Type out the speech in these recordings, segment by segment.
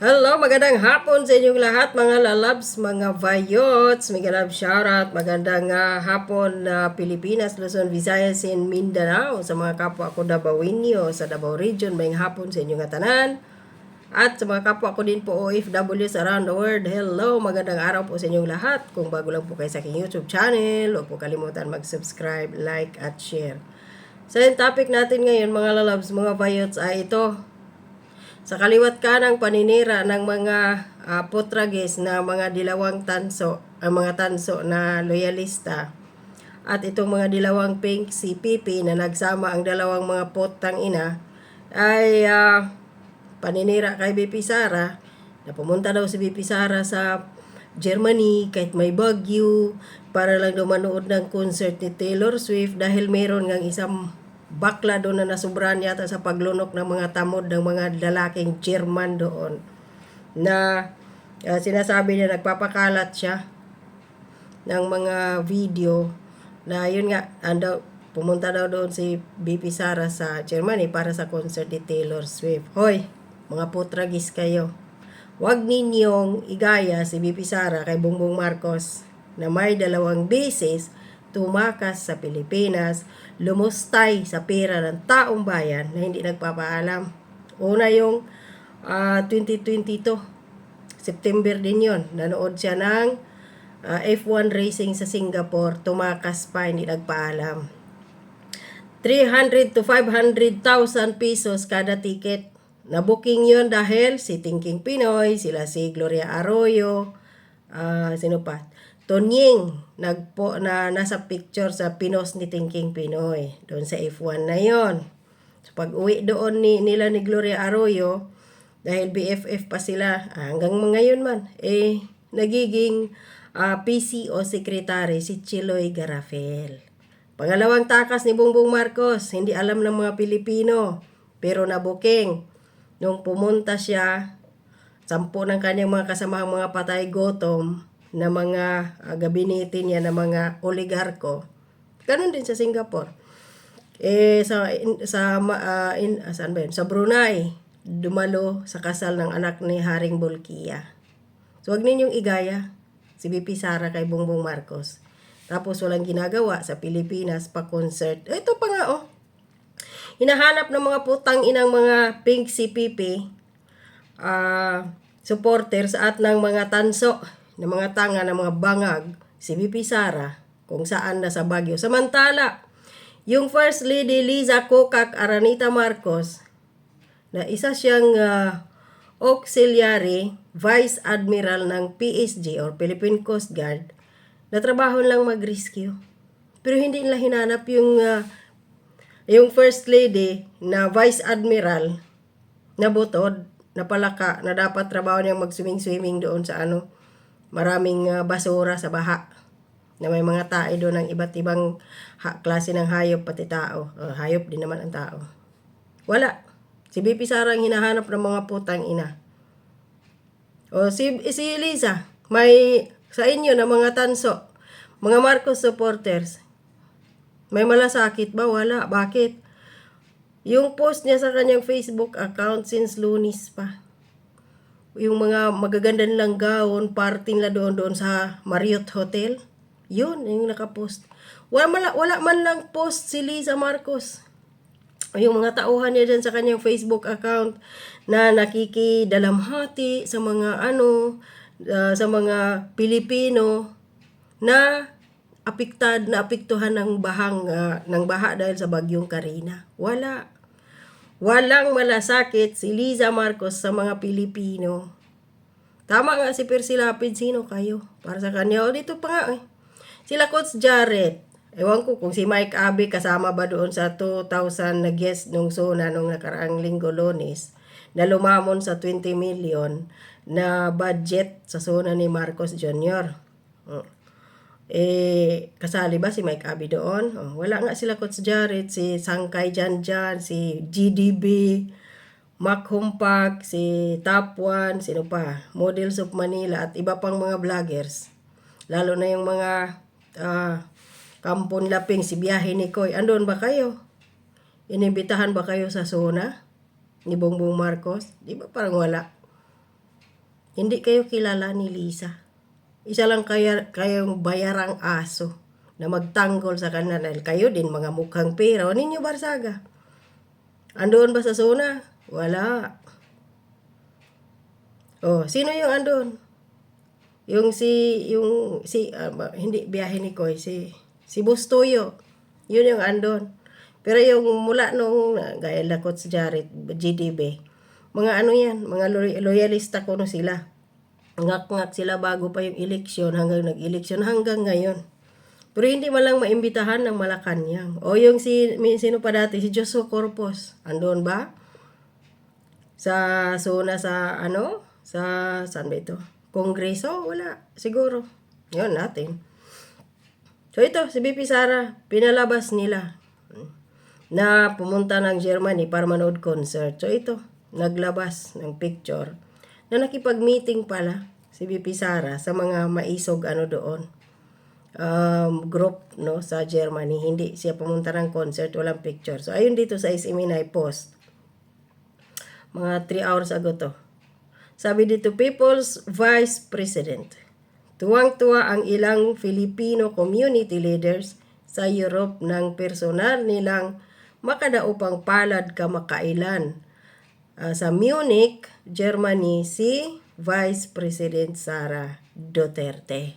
Hello, magandang hapon sa inyong lahat mga lalabs, mga vayots, mga love shoutout, magandang ah, hapon na Pilipinas, Luzon, Visayas, and Mindanao sa mga kapwa ko Dabawinyo sa Davao Region, may hapon sa inyong tanan. At sa mga kapwa ko din po OFWs around the world, hello, magandang araw po sa inyong lahat. Kung bago lang po kayo sa aking YouTube channel, huwag po kalimutan mag-subscribe, like, at share. So yung topic natin ngayon mga lalabs, mga vayots ay ito, sa kaliwat kanang paninira ng mga uh, putragis na mga dilawang tanso, ang mga tanso na loyalista. At itong mga dilawang pink si Pipi na nagsama ang dalawang mga potang ina ay ah, paninira kay BP Sara na pumunta daw si BP Sara sa Germany kahit may bagyo para lang daw manood ng concert ni Taylor Swift dahil meron ngang isang bakla doon na nasubran yata sa paglunok ng mga tamod ng mga lalaking German doon na ah, sinasabi niya nagpapakalat siya ng mga video na yun nga ando pumunta daw doon si BP Sara sa Germany para sa concert ni Taylor Swift. Hoy, mga putragis kayo. Huwag ninyong igaya si BP Sara kay Bongbong Marcos na may dalawang beses tumakas sa Pilipinas, lumustay sa pera ng taong bayan na hindi nagpapaalam. Una yung ah, 2022, September din yon Nanood siya ng ah, F1 racing sa Singapore, tumakas pa, hindi nagpaalam. 300 to 500,000 pesos kada ticket. Na-booking yon dahil si Thinking Pinoy, sila si Gloria Arroyo, ah, sino pa? Tonying, nagpo, na nasa picture sa Pinos ni Thinking Pinoy, doon sa F1 na yon. So pag uwi doon ni, nila ni Gloria Arroyo, dahil BFF pa sila, ah, hanggang ngayon man, eh, nagiging ah, PCO secretary si Chiloy Garafel. Pangalawang takas ni Bongbong Marcos, hindi alam ng mga Pilipino, pero nabuking. Nung pumunta siya, sampu ng kanyang mga kasamahang mga patay gotom na mga uh, gabinete niya na mga oligarko. Ganun din sa Singapore. Eh sa in, sa ah, in, saan ba yun? Sa Brunei, dumalo sa kasal ng anak ni Haring Bolkiah. So wag ninyong igaya si BP Sara kay Bongbong Marcos. Tapos walang ginagawa sa Pilipinas pa concert. Ito pa nga oh. Hinahanap ng mga putang inang mga pink Pipi ah supporters at ng mga tanso ng mga tanga ng mga bangag si BP Sara kung saan na sa Baguio. Samantala, yung First Lady Liza Kokak Aranita Marcos na isa siyang ah, auxiliary vice admiral ng PSG or Philippine Coast Guard na trabaho lang mag-rescue. Pero hindi nila hinanap yung ah, yung first lady na vice admiral na butod na palaka na dapat trabaho niyang mag-swimming-swimming doon sa ano maraming ah, basura sa baha na may mga tae doon ng iba't ibang ha- klase ng hayop pati tao. Oh, hayop din naman ang tao. Wala. Si BP Sara ang hinahanap ng mga putang ina. O si, si Liza, may sa inyo na mga tanso, mga Marcos supporters, may malasakit ba? Wala. Bakit? Yung post niya sa kanyang Facebook account since lunis pa. Yung mga magaganda nilang gaon, party nila doon doon sa Marriott Hotel. Yun, yung nakapost. Wala, man- wala man lang post si Liza Marcos. Yung mga tauhan niya dyan sa kanyang Facebook account na nakikidalamhati sa mga ano, ah, sa mga Pilipino na apiktad na apektuhan ng bahang ah, ng baha dahil sa bagyong Karina. Wala. Walang malasakit si Liza Marcos sa mga Pilipino. Tama nga si Percy Lapid, sino kayo? Para sa kanya, o dito pa nga eh. Sila Coach Jarrett. Ewan ko kung si Mike Abe kasama ba doon sa 2,000 na guest nung SONA nung nakaraang linggo lunes na lumamon sa 20 million na budget sa SONA ni Marcos Jr. Mm. Eh, kasali ba si Mike Abe doon? Oh, wala nga sila Coach Jarrett, si Sangkay Janjan, si GDB, Mac Humpak, si Top One, sino pa, Models of Manila at iba pang mga vloggers. Lalo na yung mga ah, Kampon Laping, si Biyahe ni Koy. Andun ba kayo? Inimbitahan ba kayo sa zona ni Bongbong Marcos? Di ba parang wala? hindi kayo kilala ni Lisa. Isa lang kaya, kayong bayarang aso na magtanggol sa. Dahil Kayo din, mga mukhang pera. O ninyo, Barsaga? Andoon ba sa zona? Wala. Oh, sino yung andon? Yung si, yung, si, ba- hindi, biyahe ni Koy, si, si Bustoyo. Yun yung andon. Pero yung mula nung, ah, gaya lakot sa Jared, GDB, mga ano yan, mga loy- loyalista ko no sila. Ngak-ngak sila bago pa yung eleksyon, hanggang nag-eleksyon, hanggang ngayon. Pero hindi man lang maimbitahan ng Malacanang. O yung si, sino pa dati, si Joso Corpus. Andon ba? Sa zona sa ano? Sa saan ba ito? Kongreso? Wala. Siguro. Yun natin. So ito, si BP Sara, pinalabas nila na pumunta ng Germany para manood concert. So ito, naglabas ng picture na nakipag-meeting pala si BP Sara sa mga maisog ano doon um, group no sa Germany. Hindi siya pumunta ng concert, walang picture. So ayun dito sa SMNI post. Mga 3 hours ago to. Sabi dito, People's Vice President. Tuwang-tuwa ang ilang Filipino community leaders sa Europe ng personal nilang makadaupang palad kamakailan. Ah, sa Munich, Germany, si Vice President Sara Duterte.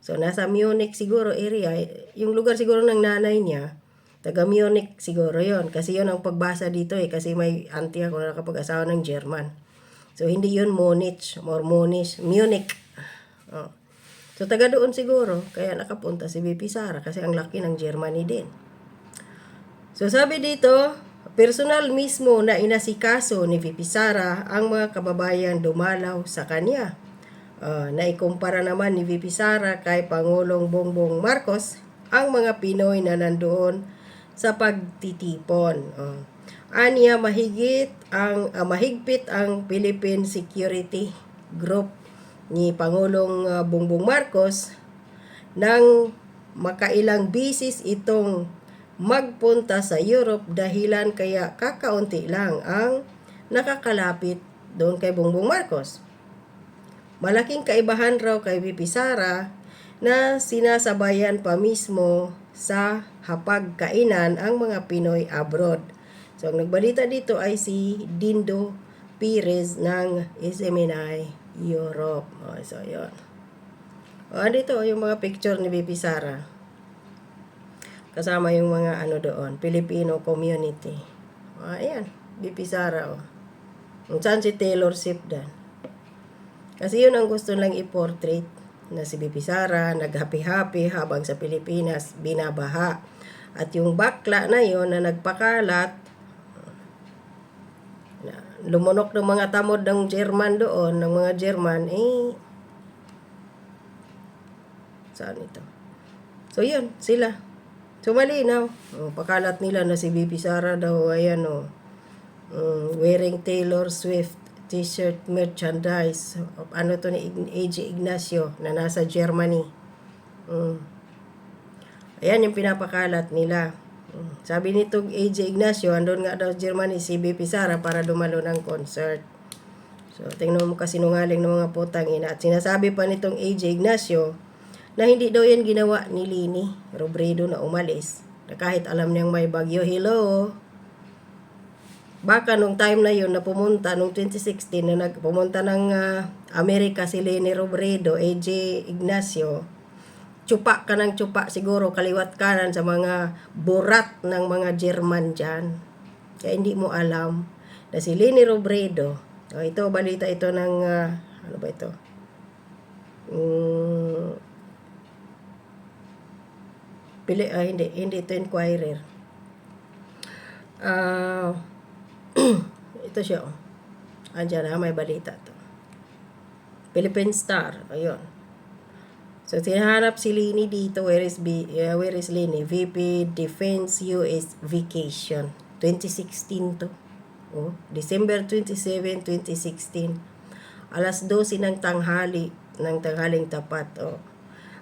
So, nasa Munich siguro area, yung lugar siguro ng nanay niya, taga Munich siguro yon Kasi yon ang pagbasa dito eh, kasi may auntie ako na nakapag-asawa ng German. So, hindi yun Munich or Munich, Munich. Oh. So, taga doon siguro, kaya nakapunta si BP Sara kasi ang laki ng Germany din. So, sabi dito, personal mismo na inasikaso ni VP Sara ang mga kababayan dumalaw sa kanya. Uh, naikumpara naman ni VP Sara kay Pangulong Bongbong Marcos ang mga Pinoy na nandoon sa pagtitipon. Uh, aniya mahigit ang ah, mahigpit ang Philippine Security Group ni Pangulong ah, Bongbong Marcos nang makailang bisis itong magpunta sa Europe dahilan kaya kakaunti lang ang nakakalapit doon kay Bongbong Marcos. Malaking kaibahan raw kay VP Sara na sinasabayan pa mismo sa hapagkainan ang mga Pinoy abroad. So, ang nagbalita dito ay si Dindo Pires ng SMNI Europe. O, so, yun. O, dito yung mga picture ni VP Sara. Kasama yung mga ano doon, Filipino community. O, ayan, VP Sara. O. Kung saan si Taylor Swift dan. Kasi yun ang gusto lang i-portrait na si Bibi Sara, nag-happy-happy habang sa Pilipinas binabaha. At yung bakla na yon na nagpakalat, na lumunok ng mga tamod ng German doon, ng mga German, eh, saan ito? So yun, sila. So malinaw. Oh, pakalat nila na si Bibi Sara daw, ayan o, oh, wearing Taylor Swift t-shirt merchandise of ano to ni AJ Ignacio na nasa Germany. Mm. Ayan yung pinapakalat nila. Mm. Sabi nito AJ Ignacio, andun nga daw Germany si BP Sara para dumalo ng concert. So, tingnan mo kasi nungaling ng mga putang ina. At sinasabi pa nitong AJ Ignacio na hindi daw yan ginawa ni Lini Robredo na umalis. Na kahit alam niyang may bagyo, hello, Baka nung time na yun na pumunta, nung 2016, na nagpumunta ng ah, Amerika si Leni Robredo, AJ Ignacio, tsupa ka ng tsupa siguro, kaliwat kanan sa mga burat ng mga German dyan. Kaya hindi mo alam na si Leni Robredo, oh, ito, balita ito ng, ah, ano ba ito? Mm, pili, ah, hindi, hindi ito Inquirer. Ah, ito siya, oh. Andiyan na, may balita to. Philippine Star, ayun. So, tinahanap si Lini dito. Where is, B, uh, where is Lini? VP Defense US Vacation. 2016 to. Oh, December 27, 2016. Alas 12 ng tanghali, ng tanghaling tapat. Oh.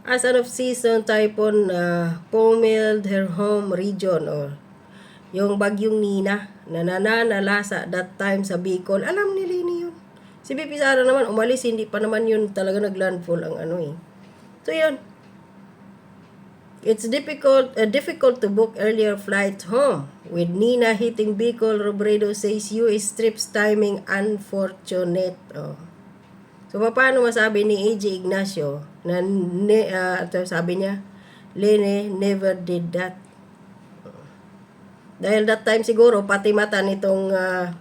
As an off-season typhoon uh, pummeled her home region. Oh. Yung bagyong Nina na nananalasa that time sa Bicol. Alam ni Lini yun. Si BP Sara naman, umalis, hindi pa naman yun talaga naglandfall ang ano eh. So yun, It's difficult uh, difficult to book earlier flight home. With Nina hitting Bicol, Robredo says US trips timing unfortunate. Oh. So paano masabi ni AJ Ignacio na ne, ito sabi niya, Lene never did that. Dahil that time siguro pati mata nitong ah,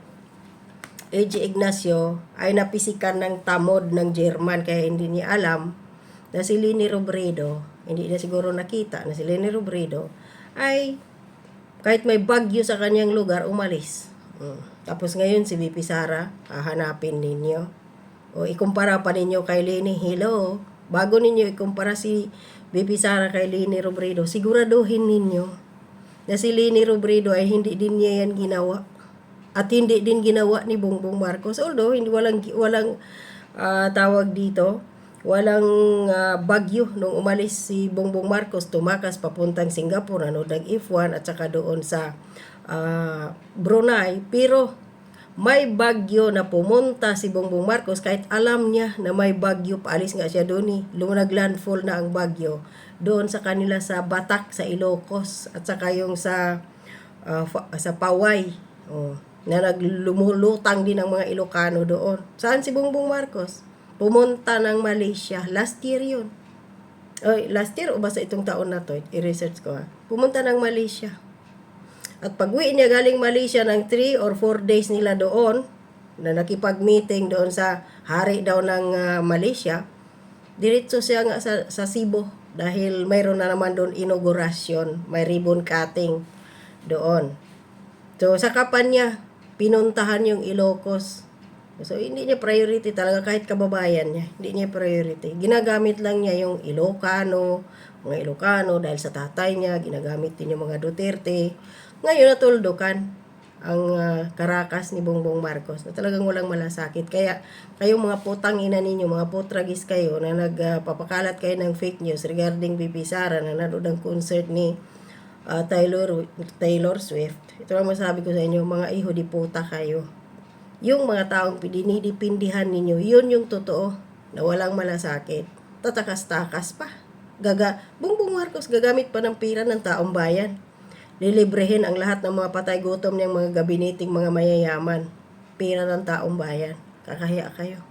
AJ Ignacio ay napisikan ng tamod ng German kaya hindi niya alam na si Lini Robredo, hindi niya siguro nakita na si Lini Robredo ay kahit may bagyo sa kanyang lugar, umalis. Mm. Tapos ngayon si VP Sara, hahanapin ninyo. O ikumpara pa ninyo kay Lini, hello, bago ninyo ikumpara si VP Sara kay Lini Robredo, siguraduhin ninyo na si Lini Robredo ay hindi din niya yan ginawa. At hindi din ginawa ni Bongbong Marcos. Although hindi walang walang ah, tawag dito. Walang ah, bagyo nung umalis si Bongbong Marcos tumakas papuntang Singapore ano nag F1 at saka doon sa ah, Brunei. Pero may bagyo na pumunta si Bongbong Marcos kahit alam niya na may bagyo paalis nga siya doon eh lumunag landfall na ang bagyo doon sa kanila sa Batak sa Ilocos at saka yung sa ah, fa- sa Paway oh, na naglumulutang din ang mga Ilocano doon. Saan si Bongbong Marcos? Pumunta ng Malaysia. Last year yun. Oy, last year o basta itong taon na to, i-research ko ha. Pumunta ng Malaysia. At pag uwi niya galing Malaysia ng 3 or 4 days nila doon, na nakipag-meeting doon sa hari daw ng ah, Malaysia, diretso siya nga sa, sa Cebu dahil mayroon na naman doon inaugurasyon, may ribbon cutting doon. So, sa kapan niya, pinuntahan yung Ilocos. So, hindi niya priority talaga kahit kababayan niya. Hindi niya priority. Ginagamit lang niya yung Ilocano, mga Ilocano dahil sa tatay niya, ginagamit din yung mga Duterte. Ngayon, natuldukan ang ah, Caracas ni Bongbong Marcos na talagang walang malasakit. Kaya kayong mga putang ina ninyo, mga putragis kayo na nagpapakalat kayo ng fake news regarding BP Sara na nanood ng concert ni ah, Taylor Taylor Swift. Ito lang masabi ko sa inyo, mga iho di puta kayo. Yung mga taong dinidipindihan ninyo, yun yung totoo na walang malasakit. Tatakas-takas pa. Gaga, Bongbong Marcos gagamit pa ng pira ng taong bayan. Lilibrehin ang lahat ng mga patay gutom ng mga gabineting mga mayayaman. Pira ng taong bayan. Kakahiya kayo.